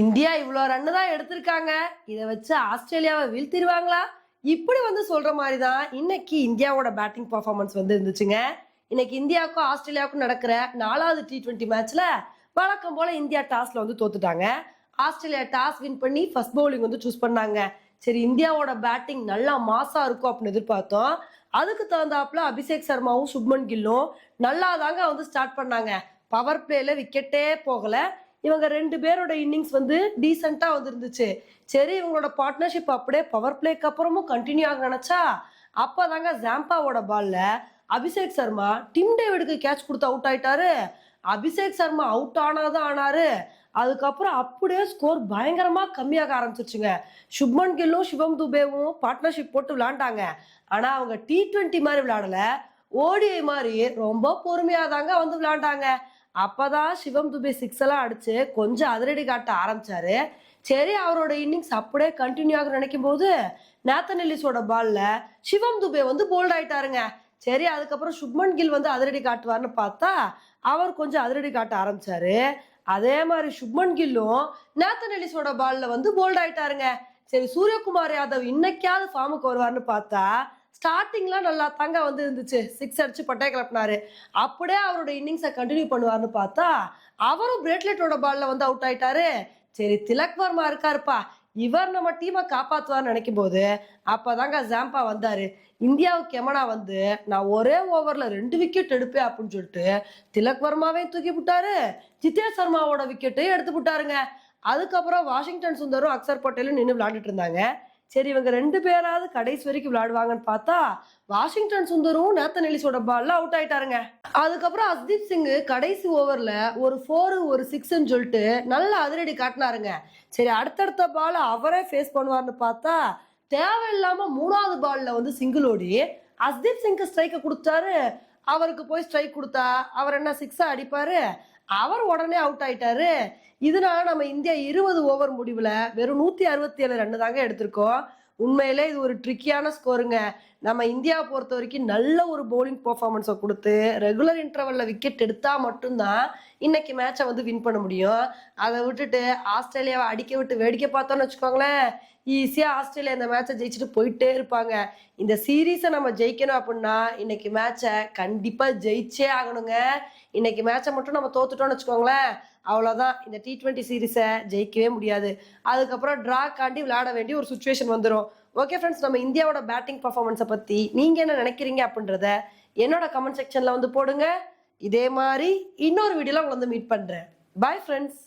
India இவ்வளோ run தான் எடுத்திருக்காங்க. இதை வச்சு ஆஸ்திரேலியாவை வீழ்த்திடுவாங்களா? இப்படி வந்து சொல்ற மாதிரி தான் இன்னைக்கு இந்தியாவோட பேட்டிங் பர்ஃபார்மன்ஸ் வந்து இருந்துச்சுங்க. இன்னைக்கு இந்தியாவுக்கும் ஆஸ்திரேலியாவுக்கும் நடக்கிற நாலாவது டி ட்வெண்ட்டி மேட்ச்ல வழக்கம் போல இந்தியா டாஸ்ல வந்து தோத்துட்டாங்க. ஆஸ்திரேலியா டாஸ் வின் பண்ணி ஃபர்ஸ்ட் பவுலிங் வந்து சூஸ் பண்ணாங்க. சரி இந்தியாவோட பேட்டிங் நல்லா மாசா இருக்கும் அப்படின்னு எதிர்பார்த்தோம். அதுக்கு தகுந்தாப்புல அபிஷேக் சர்மாவும் சுப்மன் கில்லும் நல்லா தாங்க வந்து ஸ்டார்ட் பண்ணாங்க. பவர் பிளேல விக்கெட்டே போகல. இவங்க ரெண்டு பேரோட இன்னிங்ஸ் வந்து டீசெண்டாக வந்துருந்துச்சு. சரி இவங்களோட பார்ட்னர்ஷிப் அப்படியே பவர் பிளேக்கு அப்புறமும் கண்டினியூ ஆக நினச்சா அப்போ தாங்க ஜாம்பாவோட பாலில் அபிஷேக் சர்மா டிம் டேவிடுக்கு கேட்ச் கொடுத்து அவுட் ஆயிட்டாரு. அபிஷேக் சர்மா அவுட் ஆனாதான் ஆனாரு. அதுக்கப்புறம் அப்படியே ஸ்கோர் பயங்கரமாக கம்மியாக ஆரம்பிச்சிருச்சுங்க. சுப்மன் கில்லும் சிவம் துபேவும் பார்ட்னர்ஷிப் போட்டு விளாண்டாங்க. ஆனால் அவங்க டி ட்வெண்ட்டி மாதிரி விளாடலை ஓடிஐ மாதிரி ரொம்ப பொறுமையாக தாங்க வந்து விளாண்டாங்க அப்பதான் சிவம் துபே சிக்ஸ் எல்லாம் அடிச்சு கொஞ்சம் அதிரடி காட்ட ஆரம்பிச்சாரு. சரி அவரோட இன்னிங்ஸ் அப்படியே கண்டினியூ ஆக நினைக்கும் போது நேத்தன் எல்லிஸோட பால்ல சிவம் துபே வந்து போல்ட் ஆயிட்டாருங்க. சரி அதுக்கப்புறம் சுப்மன் கில் வந்து அதிரடி காட்டுவார்னு பார்த்தா அவர் கொஞ்சம் அதிரடி காட்ட ஆரம்பிச்சாரு. அதே மாதிரி சுப்மன் கில்லும் நேத்தன் எல்லிஸோட பால்ல வந்து போல்ட் ஆயிட்டாருங்க. சரி சூரியகுமார் யாதவ் இன்னைக்காவது ஃபார்முக்கு வருவார்னு பார்த்தா ஸ்டார்டிங்லாம் நல்லா தாங்க வந்து இருந்துச்சு. சிக்ஸ் அடிச்சு பட்டை கிளப்பினாரு. அப்படியே அவரோட இன்னிங்ஸை கண்டினியூ பண்ணுவார்னு பார்த்தா அவரும் பிரேட்லெட்டோட பால்ல வந்து அவுட் ஆயிட்டாரு. சரி திலக் வர்மா இருக்காருப்பா. இவர் நம்ம டீமை காப்பாத்துவார்னு நினைக்கும் போது அப்பதாங்க ஜாம்பா வந்தாரு. இந்தியாவுக்கு எமனா வந்து நான் ஒரே ஓவர்ல ரெண்டு விக்கெட் எடுப்பேன் அப்படின்னு சொல்லிட்டு திலக் வர்மாவையும் தூக்கி விட்டாரு ஜிதேஷ் சர்மாவோட விக்கெட்டையும் எடுத்து விட்டாருங்க அதுக்கப்புறம் வாஷிங்டன் சுந்தரும் அக்சர் பட்டேலும் நின்று விளாண்டுட்டு இருந்தாங்க. சரி இவங்க ரெண்டு பேராவது கடைசி வரைக்கும் விளையாடுவாங்கன்னு பார்த்தா வாஷிங்டன் சுந்தரும் நேத்தன் எலிஸோட பால்ல அவுட் ஆயிட்டாருங்க. அதுக்கப்புறம் அஸ்தீப் சிங் கடைசி ஓவர்ல ஒரு ஃபோரு ஒரு சிக்ஸ்ன்னு சொல்லிட்டு நல்ல அதிரடி காட்டினாருங்க. சரி அடுத்தடுத்த பால் அவரே ஃபேஸ் பண்ணுவார்னு பார்த்தா தேவையில்லாம மூணாவது பால்ல வந்து சிங்கிள் ஓடி அஸ்தீப் சிங்க்கு ஸ்ட்ரைக்கை கொடுத்தாரு. அவருக்கு போய் ஸ்ட்ரைக் கொடுத்தா அவர் என்ன சிக்ஸா அடிப்பாரு? அவர் உடனே அவுட் ஆயிட்டாரு. இதனால நம்ம இந்தியா இருபது ஓவர் முடிவுல வெறும் நூத்தி அறுபத்தி ஏழு ரன்னு தாங்க எடுத்திருக்கோம். உண்மையிலே இது ஒரு ட்ரிக்கியான ஸ்கோருங்க நம்ம இந்தியாவை பொறுத்த வரைக்கும் நல்ல ஒரு பவுலிங் பர்ஃபார்மன்ஸை கொடுத்து ரெகுலர் இன்டர்வல்ல விக்கெட் எடுத்தா மட்டும்தான் இன்னைக்கு மேட்சை வந்து வின் பண்ண முடியும். அதை விட்டுட்டு ஆஸ்திரேலியாவை அடிக்க விட்டு வேடிக்கை பார்த்தோம்னு வச்சுக்கோங்களேன். ஈஸியாக ஆஸ்திரேலியா இந்த மேட்சை ஜெயிச்சுட்டு போயிட்டே இருப்பாங்க. இந்த சீரீஸை நம்ம ஜெயிக்கணும் அப்படின்னா இன்னைக்கு மேட்சை கண்டிப்பாக ஜெயிச்சே ஆகணுங்க. இன்னைக்கு மேட்சை மட்டும் நம்ம தோத்துட்டோம்னு வச்சுக்கோங்களேன். அவ்வளோதான் இந்த டி ட்வெண்ட்டி சீரீஸை ஜெயிக்கவே முடியாது. அதுக்கப்புறம் ட்ரா காண்டி விளையாட வேண்டிய ஒரு சுச்சுவேஷன் வந்துடும் ஓகே ஃப்ரெண்ட்ஸ் நம்ம இந்தியாவோட பேட்டிங் பர்ஃபார்மன்ஸை பற்றி நீங்கள் என்ன நினைக்கிறீங்க அப்படின்றத என்னோட கமெண்ட் செக்ஷனில் வந்து போடுங்க. இதே மாதிரி இன்னொரு வீடியோவில் உங்களை வந்து மீட் பண்ணுறேன் பாய் ஃப்ரெண்ட்ஸ்